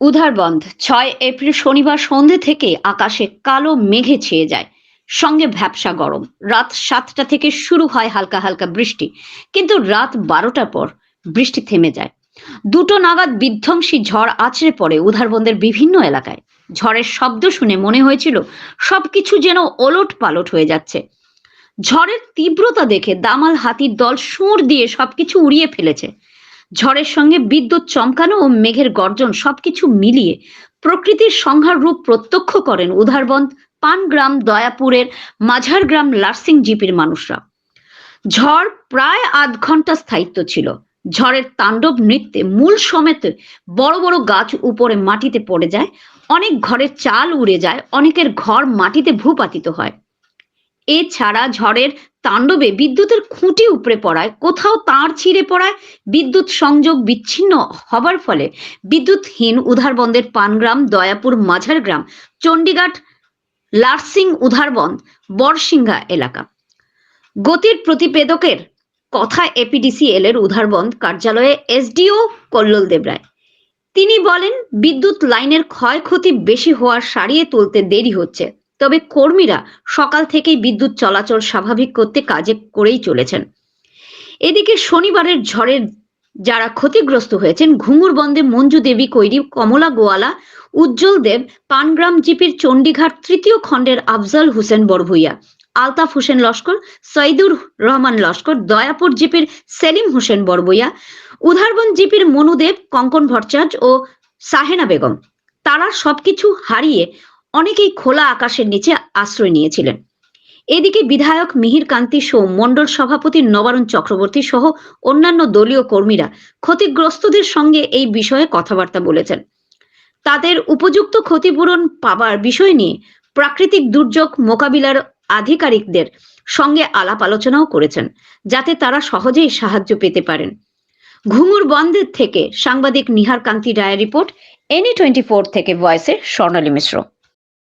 উধার বন্ধ। ছয় এপ্রিল শনিবার সন্ধে থেকে আকাশে কালো মেঘে ছেয়ে যায়। সঙ্গে ভ্যাপসা গরম। রাত সাতটা থেকে শুরু হয় হালকা হালকা বৃষ্টি। কিন্তু রাত বারোটার পর বৃষ্টি থেমে যায়। দুটো নাগাদ বিধ্বংসী ঝড় আছড়ে পড়ে উধারবন্দের বিভিন্ন এলাকায়। ঝড়ের শব্দ শুনে মনে হয়েছিল সবকিছু যেন ওলট পালট হয়ে যাচ্ছে। ঝড়ের তীব্রতা দেখে দামাল হাতির দল সুর দিয়ে সবকিছু উড়িয়ে ফেলেছে। ঝড়ের সঙ্গে বিদ্যুৎ চমকানো ও মেঘের গর্জন সবকিছু মিলিয়ে প্রকৃতির সংহার রূপ প্রত্যক্ষ করেন উধারবন্দ পানগ্রাম দয়াপুরের মাঝারগ্রাম লার্সিং জিপির মানুষরা। ঝড় প্রায় আধ ঘণ্টা স্থায়িত্ব ছিল। ঝড়ের তাণ্ডব নৃত্যে মূল সমেত বড় বড় গাছ উপরে মাটিতে পড়ে যায়, অনেক ঘরের চাল উড়ে যায়, অনেকের ঘর মাটিতে ভূপাতিত হয়। এছাড়া ঝড়ের তাণ্ডবে বিদ্যুতের খুঁটি উপড়ে পড়ায়, কোথাও তার ছিঁড়ে পড়ায়, বিদ্যুৎ সংযোগ বিচ্ছিন্ন হবার ফলে বিদ্যুৎহীন উধারবন্দের পানগ্রাম, দয়াপুর মাঝারগ্রাম চণ্ডীঘাট লার্সিং উধারবন্দ, বরসিংহা এলাকা। গতির প্রতিবেদকের কথা এপিডিসিএল এর উধারবন্দ কার্যালয়ে এসডিও কল্লোল দেবরায় তিনি বলেন, বিদ্যুৎ লাইনের ক্ষয়ক্ষতি বেশি হওয়ার সারিয়ে তুলতে দেরি হচ্ছে। তবে কর্মীরা সকাল থেকেই বিদ্যুৎ চলাচল স্বাভাবিক করতে কাজে করেই চলেছেন। এদিকে শনিবারের ঝড়ের যারা ক্ষতিগ্রস্ত হয়েছেন, ঘুঙুর বন্দে মঞ্জু দেবী, কৈরি, কমলা গোয়ালা, উজ্জ্বল দেব, পানগ্রাম জিপির চণ্ডীঘাট তৃতীয় খণ্ডের আফজাল হোসেন বড়ভুইয়া, আলতাফ হোসেন লস্কর সৈদুর রহমান লস্কর, দয়াপুর জিপির সেলিম হোসেন বড়বইয়া উধারবন জিপির মনুদেব কঙ্কন ভট্টাচার্য ও সাহেনা বেগম। তারা সবকিছু হারিয়ে অনেকেই খোলা আকাশের নিচে আশ্রয় নিয়েছিলেন। এদিকে বিধায়ক মিহির কান্তি সোম মণ্ডল সভাপতি নবারুণ চক্রবর্তী সহ অন্যান্য দলীয় কর্মীরা ক্ষতিগ্রস্তদের সঙ্গে এই বিষয়ে কথাবার্তা বলেছেন। তাদের উপযুক্ত ক্ষতিপূরণ পাবার বিষয় নিয়ে প্রাকৃতিক দুর্যোগ মোকাবিলার আধিকারিকদের সঙ্গে আলাপ আলোচনাও করেছেন, যাতে তারা সহজেই সাহায্য পেতে পারেন। ঘুঙুর বন্ধের থেকে সাংবাদিক নিহার কান্তি রায়ের রিপোর্ট এনি টোয়েন্টি ফোর থেকে ভয়েসের স্বর্ণালী মিশ্র।